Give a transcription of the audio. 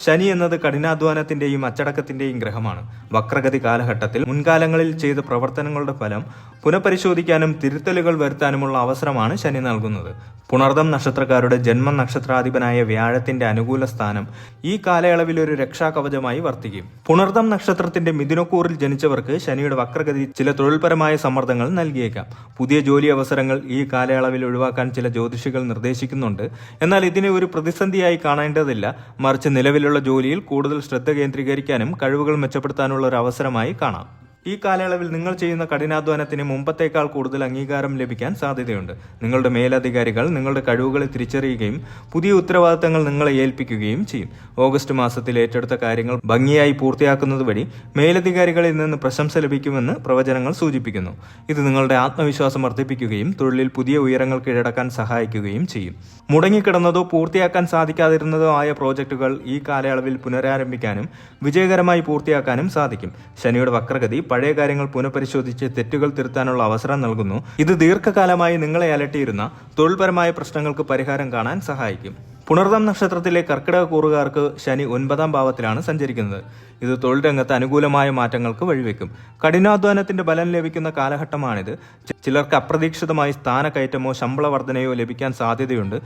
ശനി എന്നത് കഠിനാധ്വാനത്തിന്റെയും അച്ചടക്കത്തിന്റെയും ഗ്രഹമാണ്. വക്രഗതി കാലഘട്ടത്തിൽ മുൻകാലങ്ങളിൽ ചെയ്ത പ്രവർത്തനങ്ങളുടെ ഫലം പുനഃപരിശോധിക്കാനും തിരുത്തലുകൾ വരുത്താനുമുള്ള അവസരമാണ് ശനി നൽകുന്നത്. പുണർദം നക്ഷത്രക്കാരുടെ ജന്മ നക്ഷത്രാധിപനായ വ്യാഴത്തിന്റെ അനുകൂല സ്ഥാനം ഈ കാലയളവിൽ ഒരു രക്ഷാകവചമായി വർത്തിക്കും. പുണർദം നക്ഷത്രത്തിന്റെ മിഥുനക്കൂറിൽ ജനിച്ചവർക്ക് ശനിയുടെ വക്രഗതി ചില തൊഴിൽപരമായ സമ്മർദ്ദങ്ങൾ നൽകിയേക്കാം. പുതിയ ജോലി അവസരങ്ങൾ ഈ കാലയളവിൽ ഒഴിവാക്കാൻ ചില ജ്യോതിഷികൾ നിർദ്ദേശിക്കുന്നുണ്ട്. എന്നാൽ ഇതിനെ ഒരു പ്രതിസന്ധിയായി കാണേണ്ടതില്ല. മറിച്ച് നിലവിലുള്ള ജോലിയിൽ കൂടുതൽ ശ്രദ്ധ കേന്ദ്രീകരിക്കാനും കഴിവുകൾ മെച്ചപ്പെടുത്താനുള്ള ഒരു അവസരമായി കാണാം. ഈ കാലയളവിൽ നിങ്ങൾ ചെയ്യുന്ന കഠിനാധ്വാനത്തിന് മുമ്പത്തേക്കാൾ കൂടുതൽ അംഗീകാരം ലഭിക്കാൻ സാധ്യതയുണ്ട്. നിങ്ങളുടെ മേലധികാരികൾ നിങ്ങളുടെ കഴിവുകളെ തിരിച്ചറിയുകയും പുതിയ ഉത്തരവാദിത്തങ്ങൾ നിങ്ങളെ ഏൽപ്പിക്കുകയും ചെയ്യും. ഓഗസ്റ്റ് മാസത്തിൽ ഏറ്റെടുത്ത കാര്യങ്ങൾ ഭംഗിയായി പൂർത്തിയാക്കുന്നത് വഴി മേലധികാരികളിൽ നിന്ന് പ്രശംസ ലഭിക്കുമെന്ന് പ്രവചനങ്ങൾ സൂചിപ്പിക്കുന്നു. ഇത് നിങ്ങളുടെ ആത്മവിശ്വാസം വർദ്ധിപ്പിക്കുകയും തൊഴിലിൽ പുതിയ ഉയരങ്ങൾ കീഴടക്കാൻ സഹായിക്കുകയും ചെയ്യും. മുടങ്ങിക്കിടന്നതോ പൂർത്തിയാക്കാൻ സാധിക്കാതിരുന്നതോ ആയ പ്രോജക്റ്റുകൾ ഈ കാലയളവിൽ പുനരാരംഭിക്കാനും വിജയകരമായി പൂർത്തിയാക്കാനും സാധിക്കും. ശനിയുടെ വക്രഗതി പഴയ കാര്യങ്ങൾ പുനഃപരിശോധിച്ച് തെറ്റുകൾ തിരുത്താനുള്ള അവസരം നൽകുന്നു. ഇത് ദീർഘകാലമായി നിങ്ങളെ അലട്ടിയിരുന്ന തൊഴിൽപരമായ പ്രശ്നങ്ങൾക്ക് പരിഹാരം കാണാൻ സഹായിക്കും. പുണർദം നക്ഷത്രത്തിലെ കർക്കിടക കൂറുകാർക്ക് ശനി ഒൻപതാം ഭാവത്തിലാണ് സഞ്ചരിക്കുന്നത്. ഇത് തൊഴിൽ രംഗത്ത് അനുകൂലമായ മാറ്റങ്ങൾക്ക് വഴിവെക്കും. കഠിനാധ്വാനത്തിന്റെ ബലം ലഭിക്കുന്ന കാലഘട്ടമാണിത്. ചിലർക്ക് അപ്രതീക്ഷിതമായി സ്ഥാനക്കയറ്റമോ ശമ്പള വർധനയോ ലഭിക്കാൻ സാധ്യതയുണ്ട്.